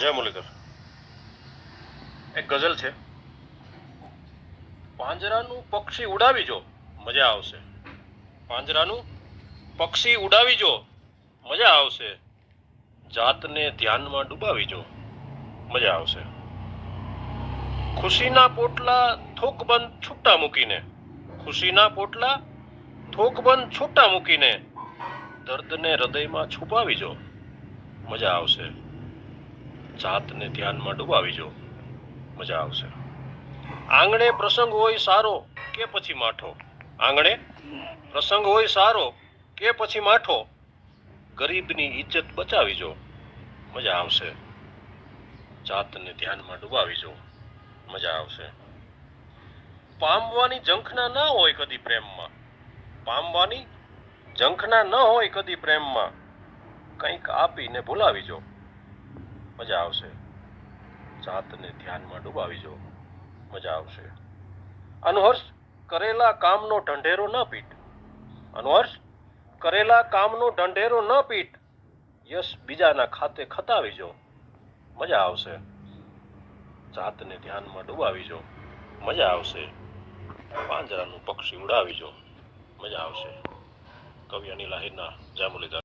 જય મુરલીધર. એક ગઝલ છે. પાંજરાનું પક્ષી ઉડાવી જો, મજા આવશે. પાંજરાનું પક્ષી ઉડાવી જો, મજા આવશે. જાતને ધ્યાનમાં ડૂબાવી જો, મજા આવશે. ખુશીના પોટલા થોકબંધ છૂટા મૂકીને, ખુશીના પોટલા થોકબંધ છૂટા મૂકીને, દર્દને હૃદયમાં છુપાવી જો, મજા આવશે. જાતને ધ્યાનમાં ડૂબાવી જો મજા આવશે. આંગણે પ્રસંગ હોય સારો કે પછી માઠો? આંગણે? પ્રસંગ હોય સારો કે પછી માઠો? ગરીબની ઇજ્જત બચાવી જો મજા આવશે. જાતને ધ્યાનમાં ડૂબાવી જો મજા આવશે. પામવાની ઝંખના ના હોય કદી પ્રેમમાં. પામવાની ઝંખના ન હોય કદી પ્રેમમાં. કંઈક આપીને ભૂલાવી જો મજા આવશે. જાતને ધ્યાનમાં ડૂબાવી જો મજા આવશે. અનહર્ષ, કરેલા કામનો ઢંઢેરો ન પીટ. અનહર્ષ, કરેલા કામનો ઢંઢેરો ન પીટ. યશ બીજાના ખાતે ખતાવી જો મજા આવશે. જાતને ધ્યાનમાં ડૂબાવી જો મજા આવશે. પાંજરાનું પક્ષી ઉડાવી જો મજા આવશે. કવિ અનિલ આહિરના, જય